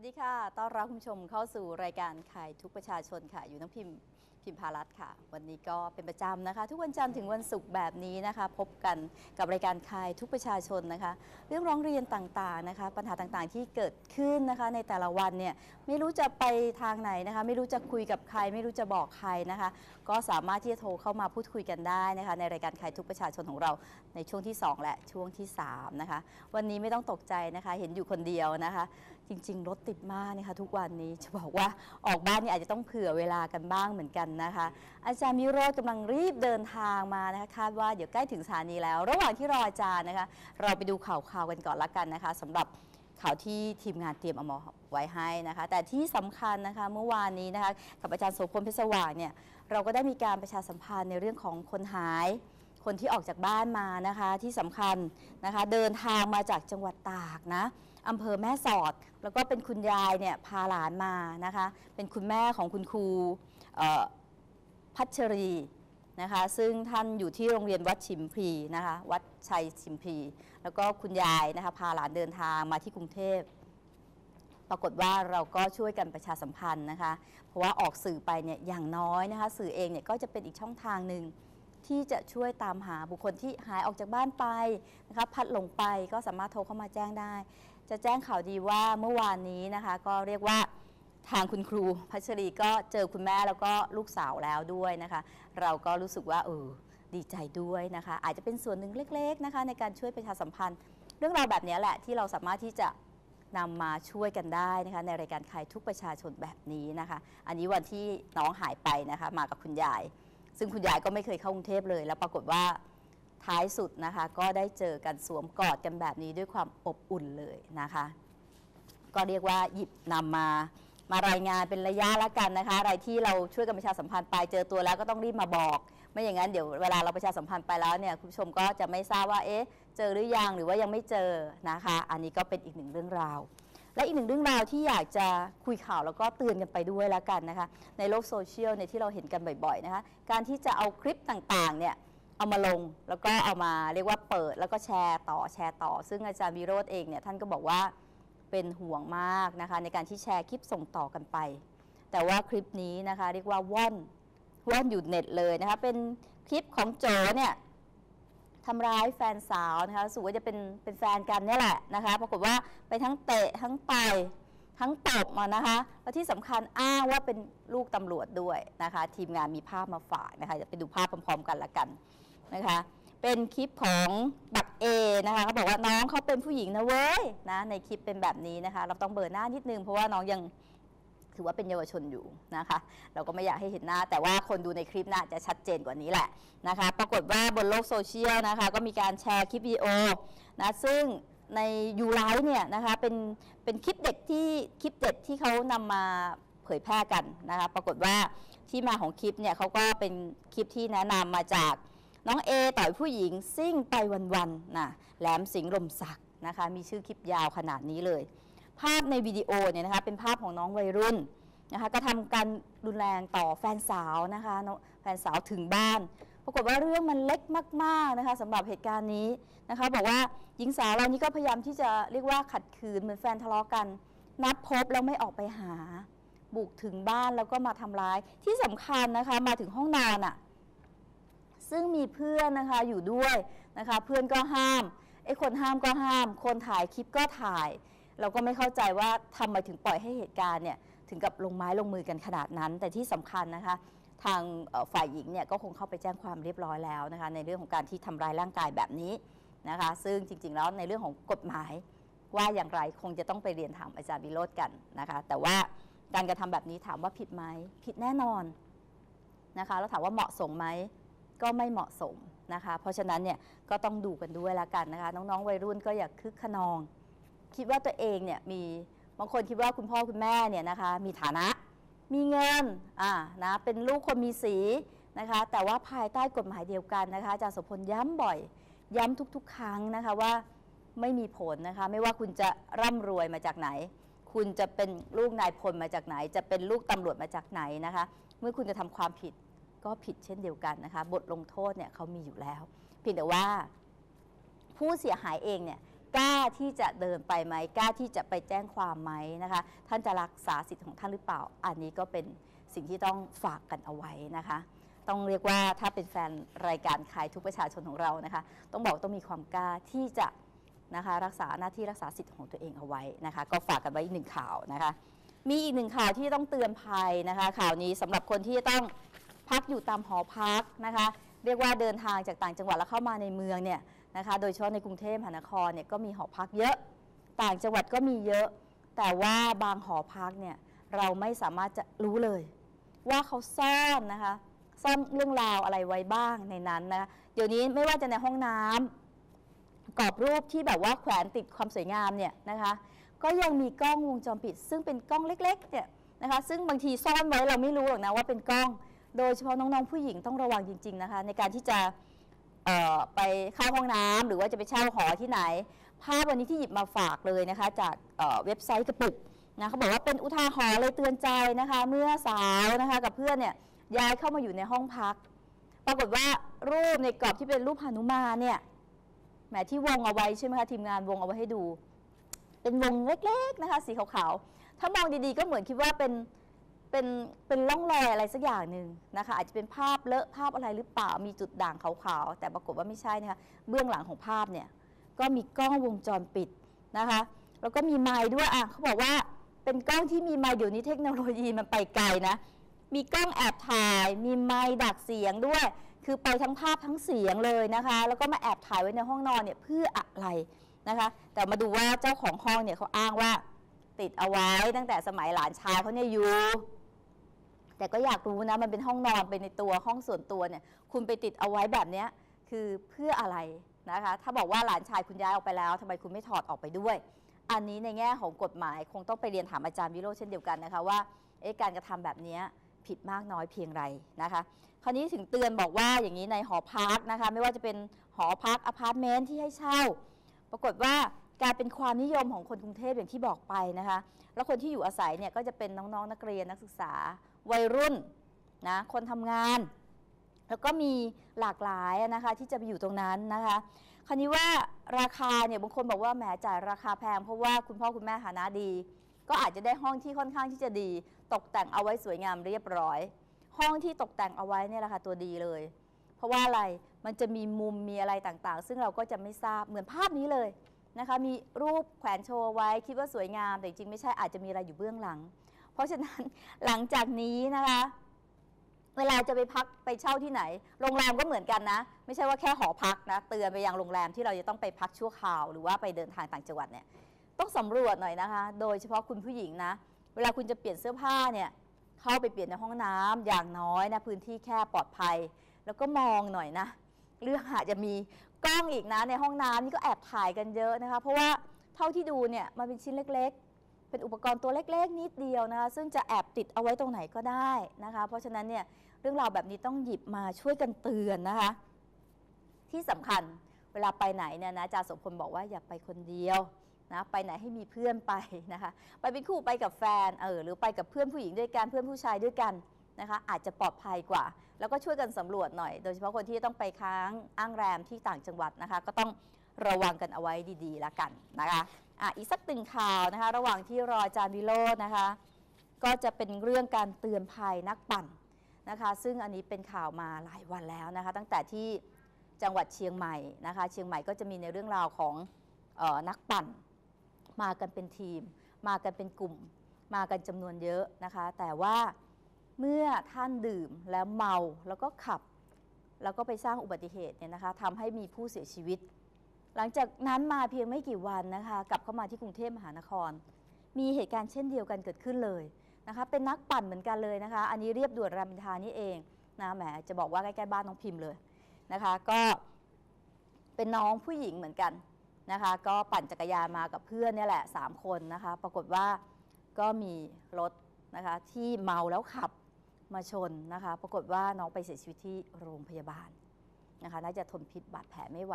วัสดีค่ะ ต้อนรับคุณผู้ชมเข้าสู่รายการขายทุกประชาชนค่ะ อยู่น้องพิมพ์พิมพารัตน์ค่ะ วันนี้ก็เป็นประจำนะคะ ทุกวันจันทร์ถึงวันศุกร์แบบนี้นะคะ พบกันกับรายการขายทุกประชาชนนะคะ เรื่องร้องเรียนต่างๆนะคะ ปัญหาต่างๆที่เกิดขึ้นนะคะ ในแต่ละวันเนี่ยไม่รู้จะไปทางไหนนะคะ ไม่รู้จะคุยกับใคร ไม่รู้จะบอกใครนะคะ ก็สามารถที่จะโทรเข้ามาพูดคุยกันได้นะคะ ในรายการขายทุกประชาชนของเราในช่วงที่ 2 และช่วงที่3นะคะวันนี้ไม่ต้องตกใจนะคะ เห็นอยู่คนเดียวนะคะ จริง ๆ รถติดมากนะคะ ทุกวันนี้จะบอกว่าออกบ้านนี่อาจจะต้องเผื่อเวลากันบ้างเหมือนกันนะคะ อาจารย์มิโรธกำลังรีบเดินทางมานะคะคาดว่าเดี๋ยวใกล้ถึงสถานีแล้ว ระหว่างที่รออาจารย์นะคะ เราไปดูข่าวข่าวๆกันก่อนละกันนะคะสำหรับข่าวที่ทีมงานเตรียมเอามาไว้ให้นะคะ แต่ที่สำคัญนะคะเมื่อวานนี้นะคะกับอาจารย์โสพลเพชรสว่างเนี่ยเราก็ได้มีการประชาสัมพันธ์ในเรื่องของคนหาย คนที่ออกจากบ้านมานะคะที่สำคัญนะคะเดินทางมาจากจังหวัดตากนะอำเภอแม่สอด แล้วก็เป็นคุณยายเนี่ยพาหลานมานะคะ เป็นคุณแม่ของคุณครูเอ่อ พัชรีนะคะซึ่งท่านอยู่ที่โรงเรียนวัดชิมพีนะคะวัดชัยชิมพี แล้วก็คุณยายนะคะพาหลานเดินทางมาที่กรุงเทพ ปรากฏว่าเราก็ช่วยกันประชาสัมพันธ์นะคะเพราะว่าออกสื่อไปเนี่ยอย่างน้อยนะคะสื่อเองเนี่ยก็จะเป็นอีกช่องทางหนึ่งที่จะช่วยตามหาบุคคลที่หายออกจากบ้านไปนะคะพัดหลงไปก็สามารถโทรเข้ามาแจ้งได้ จะแจ้งข่าวดีว่าเมื่อวานนี้นะคะก็เรียกว่า ทางคุณครูพัชรีก็เจอคุณแม่แล้วก็ลูกสาวแล้วด้วยนะคะ เราก็รู้สึกว่าเออดีใจด้วยนะคะ อาจจะเป็นส่วนหนึ่งเล็ก ๆนะคะ ในการช่วยประชาสัมพันธ์ เรื่องราวแบบนี้แหละที่เราสามารถที่จะนำมาช่วยกันได้นะคะในรายการขายทุกประชาชนแบบนี้นะคะ อันนี้วันที่น้องหายไปนะคะมากับคุณยาย ซึ่งคุณยายก็ไม่เคยเข้ากรุงเทพเลย แล้วปรากฏว่าท้ายสุดนะคะ ก็ได้เจอกันสวมกอดกันแบบนี้ด้วยความอบอุ่นเลยนะคะ ก็เรียกว่าหยิบนำมา มารายงานเป็นระยะละกันนะคะ อะไรที่เราช่วยกันประชาสัมพันธ์ไปเจอตัวแล้วก็ต้องรีบมาบอก ไม่อย่างนั้นเดี๋ยวเวลาเราประชาสัมพันธ์ไปแล้วเนี่ยคุณผู้ชมก็จะไม่ทราบว่าเอ๊ะเจอหรือยังหรือว่ายังไม่เจอนะคะ อันนี้ก็เป็นอีกหนึ่งเรื่องราว และอีกหนึ่งเรื่องราวที่อยากจะคุยข่าวแล้วก็เตือนกันไปด้วยแล้วกันนะคะ ในโลกโซเชียลเนี่ยที่เราเห็นกันบ่อยๆนะคะการที่จะเอาคลิปต่างๆเนี่ยเอามาลงแล้วก็เอามาเรียกว่าเปิดแล้วก็แชร์ต่อแชร์ต่อ ซึ่งอาจารย์วิโรธเองเนี่ยท่านก็บอกว่า เป็นห่วงมากนะคะ ในการที่แชร์คลิปส่งต่อกันไป แต่ว่าคลิปนี้นะคะ เรียกว่าว่อนว่อนอยู่เน็ตเลยนะคะ เป็นคลิปของโจเนี่ยทำร้ายแฟนสาวนะคะสูว่าจะเป็นเป็นแฟนกันเนี่ยแหละนะคะปรากฏว่าไปทั้งเตะทั้งต่อยทั้งตบมานะคะและที่สำคัญอ้างว่าเป็นลูกตำรวจด้วยนะคะ ทีมงานมีภาพมาฝากนะคะจะไปดูภาพพร้อมๆกันละกันนะคะ เป็นคลิปของบักเอนะคะเขาบอกว่าน้องเขาเป็นผู้หญิงนะเว้ยนะในคลิปเป็นแบบนี้นะคะ เราต้องเบลอร์หน้านิดนึงเพราะว่าน้องยังถือว่าเป็นเยาวชนอยู่นะคะ เราก็ไม่อยากให้เห็นหน้า แต่ว่าคนดูในคลิปน่าจะชัดเจนกว่านี้แหละนะคะ ปรากฏว่าบนโลกโซเชียลนะคะ ก็มีการแชร์คลิปวิดีโอนะซึ่งในยูไลฟ์เนี่ยนะคะเป็นเป็นคลิปเด็กที่คลิปเด็ดที่เขานำมาเผยแพร่กันนะคะ ปรากฏว่าที่มาของคลิปเนี่ยเขาก็เป็นคลิปที่แนะนำมาจาก น้องเอต่อยผู้หญิงซิ่งไปวันๆนะแหลมสิงห์ลมศักนะคะ มีชื่อคลิปยาวขนาดนี้เลย ภาพในวิดีโอเนี่ยนะคะ เป็นภาพของน้องวัยรุ่นนะคะก็ทำการรุนแรงต่อแฟนสาวนะคะแฟนสาวถึงบ้าน ปรากฏว่าเรื่องมันเล็กมากๆนะคะสำหรับเหตุการณ์นี้นะคะ บอกว่าหญิงสาวเรานี้ก็พยายามที่จะเรียกว่าขัดขืนเหมือนแฟนทะเลาะกัน นัดพบแล้วไม่ออกไปหา บุกถึงบ้านแล้วก็มาทำร้ายที่สำคัญนะคะ มาถึงห้องนอนอะ่ะ ซึ่งมีเพื่อนนะคะอยู่ด้วยนะคะ เพื่อนก็ห้ามไอ้คนห้ามก็ห้าม คนถ่ายคลิปก็ถ่าย เราก็ไม่เข้าใจว่าทำไมถึงปล่อยให้เหตุการณ์เนี่ยถึงกับลงไม้ลงมือกันขนาดนั้น แต่ที่สำคัญนะคะ ทางฝ่ายหญิงเนี่ยก็คงเข้าไปแจ้งความเรียบร้อยแล้วนะคะ ในเรื่องของการที่ทำร้ายร่างกายแบบนี้นะคะ ซึ่งจริง ๆ แล้วในเรื่องของกฎหมายว่าอย่างไรคงจะต้องไปเรียนถามอาจารย์วิโรธกันนะคะ แต่ว่าการกระทำแบบนี้ถามว่าผิดไหมผิดแน่นอนนะคะ แล้วถามว่าเหมาะสมไหม ก็ไม่เหมาะสมนะคะ เพราะฉะนั้นเนี่ยก็ต้องดูกันด้วยละกันนะคะ น้องๆวัยรุ่นก็อย่าคึกขนอง คิดว่าตัวเองเนี่ยมีบางคนคิดว่าคุณพ่อคุณแม่เนี่ยนะคะมีฐานะมีเงินอ่านะเป็นลูกคนมีสีนะคะ แต่ว่าภายใต้กฎหมายเดียวกันนะคะอาจารย์โสพลย้ำบ่อย ย้ำทุกๆ ครั้งนะคะว่าไม่มีผลนะคะ ไม่ว่าคุณจะร่ำรวยมาจากไหน คุณจะเป็นลูกนายพลมาจากไหน จะเป็นลูกตำรวจมาจากไหนนะคะ เมื่อคุณจะทำความผิด ก็ผิดเช่นเดียวกันนะคะ บทลงโทษเนี่ยเขามีอยู่แล้ว เพียงแต่ว่า ผู้เสียหายเองเนี่ยกล้าที่จะเดินไปไหมกล้าที่จะไปแจ้งความไหมนะคะ ท่านจะรักษาสิทธิ์ของท่านหรือเปล่า อันนี้ก็เป็นสิ่งที่ต้องฝากกันเอาไว้นะคะ ต้องเรียกว่าถ้าเป็นแฟนรายการขายทุกประชาชนของเรานะคะ ต้องบอกต้องมีความกล้าที่จะนะคะรักษาหน้าที่รักษาสิทธิ์ของตัวเองเอาไว้นะคะ ก็ฝากกันไว้อีกหนึ่งข่าวนะคะ มีอีกหนึ่งข่าวที่ต้องเตือนภัยนะคะ ข่าวนี้สำหรับคนที่ต้อง พักอยู่ตามหอพักนะคะ เรียกว่าเดินทางจากต่างจังหวัดแล้วเข้ามาในเมืองเนี่ยนะคะ โดยเฉพาะในกรุงเทพมหานครเนี่ยก็มีหอพักเยอะ ต่างจังหวัดก็มีเยอะ แต่ว่าบางหอพักเนี่ยเราไม่สามารถจะรู้เลย ว่าเขาซ่อนนะคะซ่อนเรื่องราวอะไรไว้บ้างในนั้นนะคะเดี๋ยวนี้ไม่ว่าจะในห้องน้ำกรอบรูปที่แบบว่าแขวนติดความสวยงามเนี่ยนะคะ ก็ยังมีกล้องวงจรปิด ซึ่งเป็นกล้องเล็กๆเนี่ยนะคะ ซึ่งบางทีซ่อนไว้เราไม่รู้หรอกนะว่าเป็นกล้อง โดยเฉพาะน้องๆผู้หญิงต้องระวังจริง ๆนะคะ ในการที่จะเอ่อไปเข้าห้องน้ำหรือว่าจะไปเช่าหอที่ไหน ภาพวันนี้ที่หยิบมาฝากเลยนะคะ จากเอ่อเว็บไซต์กระปุกนะเขาบอกว่าเป็นอุทาหรณ์เลยเตือนใจนะคะ เมื่อสาวนะคะกับเพื่อนเนี่ยย้ายเข้ามาอยู่ในห้องพัก ปรากฏว่ารูปในกรอบที่เป็นรูปหนุมานเนี่ยแหมที่วงเอาไว้ใช่ไหมคะทีมงานวงเอาไว้ให้ดู เป็นวงเล็กๆนะคะ สีขาวๆถ้ามองดีๆก็เหมือนคิดว่าเป็น เป็นเป็นร่องรอยอะไรสักอย่างหนึ่งนะคะ อาจจะเป็นภาพเลอะภาพอะไรหรือเปล่ามีจุดด่างขาวๆแต่ปรากฏว่าไม่ใช่นะคะเบื้องหลังของภาพเนี่ยก็มีกล้องวงจรปิดนะคะ แล้วก็มีไมค์ด้วยอะเขาบอกว่าเป็นกล้องที่มีไมค์เดี๋ยวนี้เทคโนโลยีมันไปไกลนะมีกล้องแอบถ่าย มีไมค์ดักเสียงด้วย คือไปทั้งภาพทั้งเสียงเลยนะคะ แล้วก็มาแอบถ่ายไว้ในห้องนอนเนี่ยเพื่ออะไรนะคะ แต่มาดูว่าเจ้าของห้องเนี่ยเขาอ้างว่าติดเอาไว้ตั้งแต่สมัยหลานชายเขาเนี่ยอยู่ แต่ก็อยากรู้นะมันเป็นห้องนอนเป็นในตัวห้องส่วนตัวเนี่ย คุณไปติดเอาไว้แบบเนี้ยคือเพื่ออะไรนะคะ ถ้าบอกว่าหลานชายคุณย้ายออกไปแล้วทำไมคุณไม่ถอดออกไปด้วย อันนี้ในแง่ของกฎหมายคงต้องไปเรียนถามอาจารย์วิโรจน์เช่นเดียวกันนะคะว่าการกระทำแบบนี้ผิดมากน้อยเพียงไรนะคะ คราวนี้ถึงเตือนบอกว่าอย่างนี้ในหอพักนะคะ ไม่ว่าจะเป็นหอพักอพาร์ตเมนต์ที่ให้เช่า ปรากฏว่า กลายเป็นความนิยมของคนกรุงเทพอย่างที่บอกไปนะคะ แล้วคนที่อยู่อาศัยเนี่ยก็จะเป็นน้องๆนนักเรียนนักศึกษา วัยรุ่นนะคนทำงาน แล้วก็มีหลากหลายนะคะที่จะไปอยู่ตรงนั้นนะคะคราวนี้ว่าราคาเนี่ยบางคนบอกว่าแหมจ่ายราคาแพงเพราะว่าคุณพ่อคุณแม่ฐานะดี ก็อาจจะได้ห้องที่ค่อนข้างที่จะดี ตกแต่งเอาไว้สวยงามเรียบร้อย ห้องที่ตกแต่งเอาไว้เนี่ยแหละค่ะตัวดีเลย เพราะว่าอะไรมันจะมีมุมมีอะไรต่างๆ ซึ่งเราก็จะไม่ทราบเหมือนภาพนี้เลย นะคะมีรูปแขวนโชว์ไว้คิดว่าสวยงาม แต่จริงไม่ใช่อาจจะมีอะไรอยู่เบื้องหลัง เพราะฉะนั้นหลังจากนี้นะคะเวลาจะไปพักไปเช่าที่ไหน โรงแรมก็เหมือนกันนะ ไม่ใช่ว่าแค่หอพักนะเตือนไปยังโรงแรมที่เราจะต้องไปพักชั่วคราว หรือว่าไปเดินทางต่างจังหวัดเนี่ยต้องสำรวจหน่อยนะคะ โดยเฉพาะคุณผู้หญิงนะ เวลาคุณจะเปลี่ยนเสื้อผ้าเนี่ยเข้าไปเปลี่ยนในห้องน้ำอย่างน้อยนะพื้นที่แค่ปลอดภัย แล้วก็มองหน่อยนะ เรื่องอาจจะมีกล้องอีกนะในห้องน้ำนี่ก็แอบถ่ายกันเยอะนะคะ เพราะว่าเท่าที่ดูเนี่ยมันเป็นชิ้นเล็ก ๆ เป็นอุปกรณ์ตัวเล็ก ๆ นิดเดียวนะคะซึ่งจะแอบติดเอาไว้ตรงไหนก็ได้นะคะ เพราะฉะนั้นเนี่ยเรื่องราวแบบนี้ต้องหยิบมาช่วยกันเตือนนะคะ ที่สำคัญเวลาไปไหนเนี่ยนะอาจารย์สมพลบอกว่าอย่าไปคนเดียวนะไปไหนให้มีเพื่อนไปนะคะ ไปเป็นคู่ไปกับแฟนเออหรือไปกับเพื่อนผู้หญิงด้วยกันเพื่อนผู้ชายด้วยกัน นะคะอาจจะปลอดภัยกว่า แล้วก็ช่วยกันสำรวจหน่อย โดยเฉพาะคนที่ต้องไปค้างอ้างแรมที่ต่างจังหวัดนะคะ ก็ต้องระวังกันเอาไว้ดีๆละกันนะคะอะอีกสักตึงข่าวนะคะ ระหว่างที่รออาจารย์วิโรจน์นะคะ ก็จะเป็นเรื่องการเตือนภัยนักปั่นนะคะ ซึ่งอันนี้เป็นข่าวมาหลายวันแล้วนะคะ ตั้งแต่ที่จังหวัดเชียงใหม่นะคะ เชียงใหม่ก็จะมีในเรื่องราวของออนักปั่น มากันเป็นทีม มากันเป็นกลุ่ม มากันจำนวนเยอะนะคะ แต่ว่า เมื่อท่านดื่มแล้วเมาแล้วก็ขับ แล้วก็ไปสร้างอุบัติเหตุเนี่ยนะคะทำให้มีผู้เสียชีวิต หลังจากนั้นมาเพียงไม่กี่วันนะคะกลับเข้ามาที่กรุงเทพมหานคร มีเหตุการณ์เช่นเดียวกันเกิดขึ้นเลยนะคะเป็นนักปั่นเหมือนกันเลยนะคะ อันนี้เรียบด่วนรามอินทานี่เองนะแหมจะบอกว่าใกล้ๆบ้านน้องพิมพ์เลยนะคะก็เป็นน้องผู้หญิงเหมือนกันนะคะก็ปั่นจักรยานมากับเพื่อนเนี่ยแหละ 3 คนนะคะ ปรากฏว่าก็มีรถนะคะที่เมาแล้วขับ มาชนนะคะ ปรากฏว่าน้องไปเสียชีวิตที่โรงพยาบาลนะคะน่าจะทนพิษบาดแผลไม่ไหว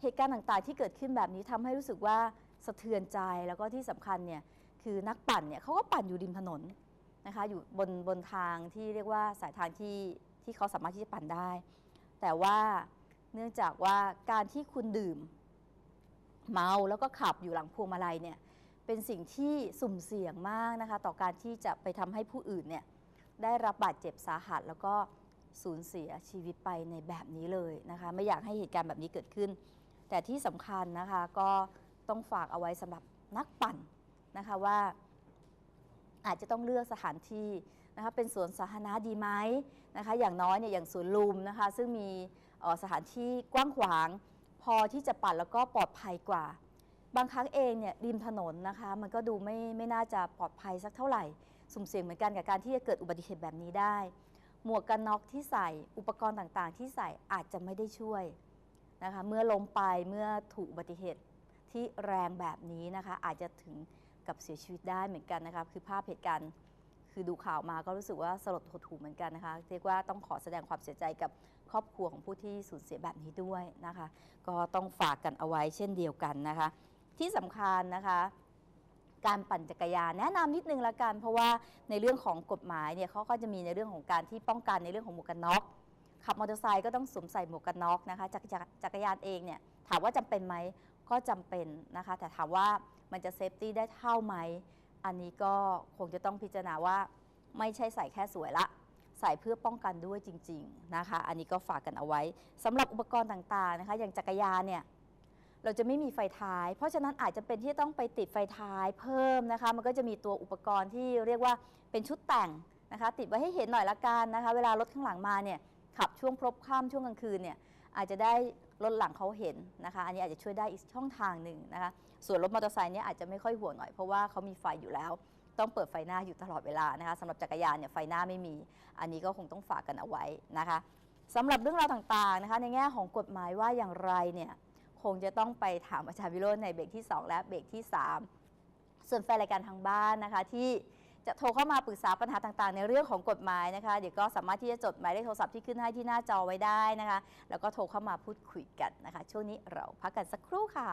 เหตุการณ์ต่างๆที่เกิดขึ้นแบบนี้ทำให้รู้สึกว่าสะเทือนใจแล้วก็ที่สำคัญเนี่ยคือนักปั่นเนี่ยเขาก็ปั่นอยู่ริมถนนนะคะอยู่บนบนทางที่เรียกว่าสายทางที่ที่เขาสามารถที่จะปั่นได้ แต่ว่าเนื่องจากว่าการที่คุณดื่ม เมาแล้วก็ขับอยู่หลังพวงมาลัยเนี่ยเป็นสิ่งที่สุ่มเสี่ยงมากนะคะต่อการที่จะไปทำให้ผู้อื่นเนี่ย ได้รับบาดเจ็บสาหัส แล้วก็สูญเสียชีวิตไปในแบบนี้เลยนะคะ ไม่อยากให้เหตุการณ์แบบนี้เกิดขึ้น แต่ที่สำคัญนะคะก็ต้องฝากเอาไว้สำหรับนักปั่นนะคะว่าอาจจะต้องเลือกสถานที่นะคะเป็นสวนสาธารณะดีไหมนะคะอย่างน้อยเนี่ยอย่างสวนลุมนะคะซึ่งมีออสถานที่กว้างขวาง พอที่จะปั่นแล้วก็ปลอดภัยกว่า บางครั้งเองเนี่ยริมถนนนะคะมันก็ดูไม่ไม่น่าจะปลอดภัยสักเท่าไหร่ สุ่มเสี่ยงเหมือนกันกับการที่จะเกิดอุบัติเหตุแบบนี้ได้ หมวกกันน็อกที่ใส่อุปกรณ์ต่างๆ ที่ใส่อาจจะไม่ได้ช่วยนะคะเมื่อล้มไปเมื่อถูกอุบัติเหตุที่แรงแบบนี้นะคะอาจจะถึงกับเสียชีวิตได้เหมือนกันนะคะคือภาพเหตุการณ์คือดูข่าวมาก็รู้สึกว่าสลดหดหู่เหมือนกันนะคะเรียกว่าต้องขอแสดงความเสียใจกับครอบครัวของผู้ที่สูญเสียแบบนี้ด้วยนะคะ ก็ต้องฝากกันเอาไว้เช่นเดียวกันนะคะ ที่สำคัญนะคะ การปั่นจักรยานแนะนำนิดนึงละกัน เพราะว่าในเรื่องของกฎหมายเนี่ยเขาก็จะมีในเรื่องของการที่ป้องกันในเรื่องของหมวกกันน็อกขับมอเตอร์ไซค์ก็ต้องสวมใส่หมวกกันน็อกนะคะจักรยานจักรยานเองเนี่ยถามว่าจำเป็นไหมก็จำเป็นนะคะ แต่ถามว่ามันจะเซฟตี้ได้เท่าไหมอันนี้ก็คงจะต้องพิจารณาว่าไม่ใช่ใส่แค่สวยละใส่เพื่อป้องกันด้วยจริง ๆนะคะ อันนี้ก็ฝากกันเอาไว้สำหรับอุปกรณ์ต่างๆนะคะ อย่างจักรยานเนี่ย เราจะไม่มีไฟท้าย เพราะฉะนั้นอาจจะเป็นที่ต้องไปติดไฟท้ายเพิ่มนะคะ มันก็จะมีตัวอุปกรณ์ที่เรียกว่าเป็นชุดแต่งนะคะ ติดไว้ให้เห็นหน่อยละกันนะคะ เวลารถข้างหลังมาเนี่ยขับช่วงพลบค่ำช่วงกลางคืนเนี่ยอาจจะได้รถหลังเขาเห็นนะคะ อันนี้อาจจะช่วยได้อีกช่องทางหนึ่งนะคะ ส่วนรถมอเตอร์ไซค์เนี่ยอาจจะไม่ค่อยห่วงหน่อยเพราะว่าเขามีไฟอยู่แล้ว ต้องเปิดไฟหน้าอยู่ตลอดเวลานะคะสำหรับจักรยานเนี่ยไฟหน้าไม่มี อันนี้ก็คงต้องฝากกันเอาไว้นะคะสำหรับเรื่องราวต่างๆนะคะ ในแง่ของกฎหมายว่าอย่างไรเนี่ย คงจะต้องไปถามอาจารย์วิโรจน์ในเบรกที่ 2 และเบรกที่ 3 ส่วนแฟนรายการทางบ้านนะคะที่จะโทรเข้ามาปรึกษาปัญหาต่างๆ ในเรื่องของกฎหมายนะคะ เดี๋ยวก็สามารถที่จะจดหมายเลขโทรศัพท์ที่ขึ้นให้ที่หน้าจอไว้ได้นะคะ แล้วก็โทรเข้ามาพูดคุยกันนะคะ ช่วงนี้เราพักกันสักครู่ค่ะ